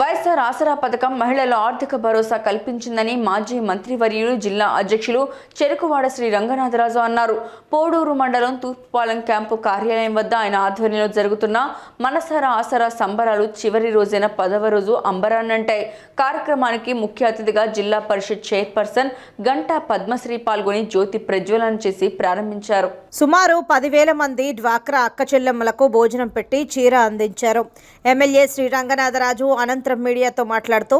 వైఎస్ఆర్ ఆసరా పథకం మహిళల ఆర్థిక భరోసా కల్పించిందని మాజీ మంత్రివర్యులు జిల్లా అధ్యక్షులు చెరుకువాడ శ్రీ రంగనాథరాజు అన్నారు. పోడూరు మండలం తూర్పుపాలెం క్యాంపు కార్యాలయం వద్ద ఆయన ఆధ్వర్యంలో జరుగుతున్న మనసారా ఆసరా సంబరాలు చివరి రోజైన పదవ రోజు అంబరాన్నంటాయి. కార్యక్రమానికి ముఖ్య అతిథిగా జిల్లా పరిషత్ చైర్పర్సన్ గంటా పద్మశ్రీ పాల్గొని జ్యోతి ప్రజ్వలన చేసి ప్రారంభించారు. సుమారు పదివేల మంది డ్వాక్రా అక్క చెల్లెమ్మలకు భోజనం పెట్టి చీర అందించారు. ఎమ్మెల్యే శ్రీ రంగనాథరాజు అనంత అనంతరం మీడియాతో మాట్లాడుతూ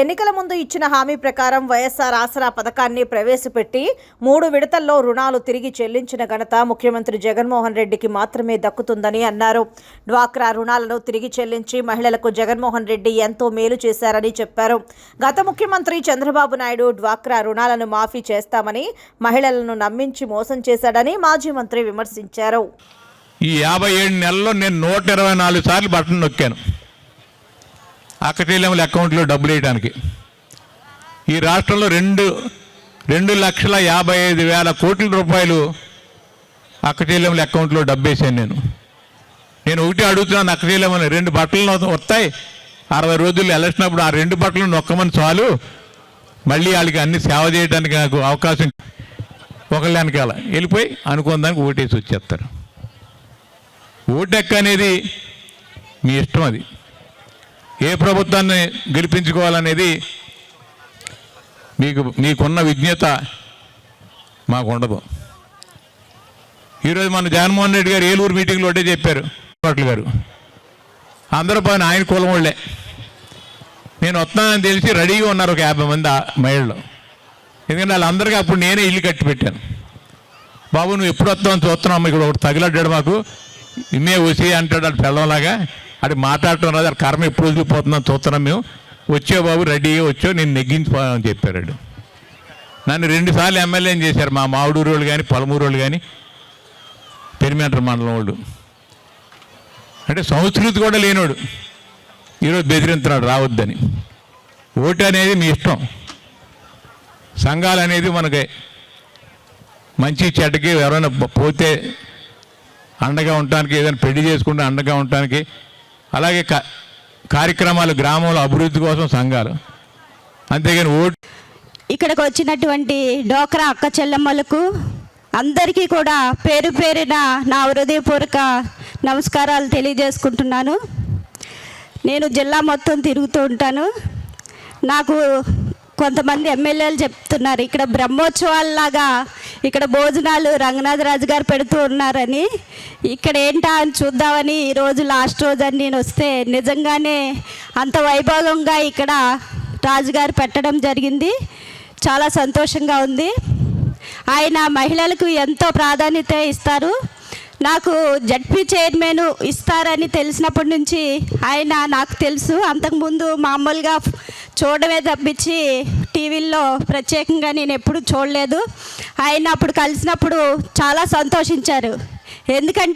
ఎన్నికల ముందు ఇచ్చిన హామీ ప్రకారం వైఎస్ఆర్ ఆసరా పథకాన్ని ప్రవేశపెట్టి మూడు విడతల్లో రుణాలు తిరిగి చెల్లించిన ఘనత ముఖ్యమంత్రి జగన్మోహన్ రెడ్డికి మాత్రమే దక్కుతుందని అన్నారు. డ్వాక్రా రుణాలను తిరిగి చెల్లించి మహిళలకు జగన్మోహన్ రెడ్డి ఎంతో మేలు చేశారని చెప్పారు. గత ముఖ్యమంత్రి చంద్రబాబు నాయుడు డ్వాక్రా రుణాలను మాఫీ చేస్తామని మహిళలను నమ్మించి మోసం చేశాడని మాజీ మంత్రి విమర్శించారు. ఈ యాభై ఏడు నెలల్లో నేను నూట ఇరవై నాలుగు సార్లు బటన్ నొక్కాను. అక్కచెల్లెముల అకౌంట్లో డబ్బులు వేయడానికి ఈ రాష్ట్రంలో రెండు రెండు లక్షల యాభై ఐదు వేల కోట్ల రూపాయలు అక్కచెల్లెముల అకౌంట్లో డబ్బు వేసాను నేను. నేను ఒకటి అడుగుతున్నాను అక్కచెల్లెమని రెండు బట్టలు వస్తాయి అరవై రోజులు ఎలక్షన్ అప్పుడు ఆ రెండు బట్టలు నొక్కమని చాలు. మళ్ళీ వాళ్ళకి అన్ని సేవ చేయడానికి నాకు అవకాశం ఒకళ్ళ వెనకాల వెళ్ళిపోయి అనుకున్న దానికి ఓటేసి వచ్చేస్తారు. ఓటెక్క అనేది మీ ఇష్టం అది. ఏ ప్రభుత్వాన్ని గెలిపించుకోవాలనేది మీకు మీకున్న విజ్ఞత మాకు ఉండదు ఈరోజు మన జగన్మోహన్ రెడ్డి గారు ఏలూరు మీటింగ్లో ఒకటే చెప్పారు కోట్ల గారు. అందరూ పైన ఆయన కులం వాళ్ళే. నేను వస్తానని తెలిసి రెడీగా ఉన్నారు ఒక యాభై మంది ఆ మహిళలు. ఎందుకంటే వాళ్ళందరికీ అప్పుడు నేనే ఇల్లు కట్టి పెట్టాను. బాబు నువ్వు ఎప్పుడు వస్తావని చూస్తున్నావు ఇక్కడ ఒకటి తగిలడ్డాడు మాకు. ఇమ్మే వచ్చి అంటాడు వాళ్ళు పిల్లలాగా అది మాట్లాడటం రాదు అది కర్మ ఎప్పుడు వదిలిపోతుందని చూస్తున్నాం మేము. వచ్చే బాబు రెడీగా వచ్చో నేను నెగ్గించిపోయామని చెప్పాడు నన్ను రెండుసార్లు ఎమ్మెల్యేని చేశారు మా మామిడూరు వాళ్ళు కానీ పలమూరు వాళ్ళు కానీ పెరిమేటర్ మండలం వాళ్ళు. అంటే సంస్కృతి కూడా లేనోడు. ఈరోజు బెదిరింతున్నాడు రావద్దని. ఓటు అనేది మీ ఇష్టం. సంఘాలు అనేది మనకి మంచి చెడ్డకి ఎవరైనా పోతే అండగా ఉండటానికి ఏదైనా పెళ్ళి చేసుకుంటే అండగా ఉండటానికి అలాగే కార్యక్రమాలు గ్రామంలో అభివృద్ధి కోసం సంఘాలు. అంతేగాని ఓటు ఇక్కడికి వచ్చినటువంటి డోక్రా అక్క చెల్లెమ్మలకు అందరికీ కూడా పేరు పేరిన నా హృదయపూర్వక నమస్కారాలు తెలియజేసుకుంటున్నాను. నేను జిల్లా మొత్తం తిరుగుతూ ఉంటాను. నాకు కొంతమంది ఎమ్మెల్యేలు చెప్తున్నారు ఇక్కడ బ్రహ్మోత్సవాలలాగా ఇక్కడ భోజనాలు రంగనాథరాజు గారు పెడుతూ ఉన్నారని. ఇక్కడ ఏంటా అని చూద్దామని ఈరోజు లాస్ట్ రోజు అని నేను వస్తే నిజంగానే అంత వైభవంగా ఇక్కడ రాజుగారు పెట్టడం జరిగింది. చాలా సంతోషంగా ఉంది. ఆయన మహిళలకు ఎంతో ప్రాధాన్యత ఇస్తారు. నాకు జడ్పీ చైర్మన్ ఇస్తారని తెలిసినప్పటి నుంచి ఆయన నాకు తెలుసు. అంతకుముందు మామూలుగా చూడమే తప్పించి టీవీల్లో ప్రత్యేకంగా నేను ఎప్పుడు చూడలేదు. ఆయన అప్పుడు కలిసినప్పుడు చాలా సంతోషించారు. ఎందుకంటే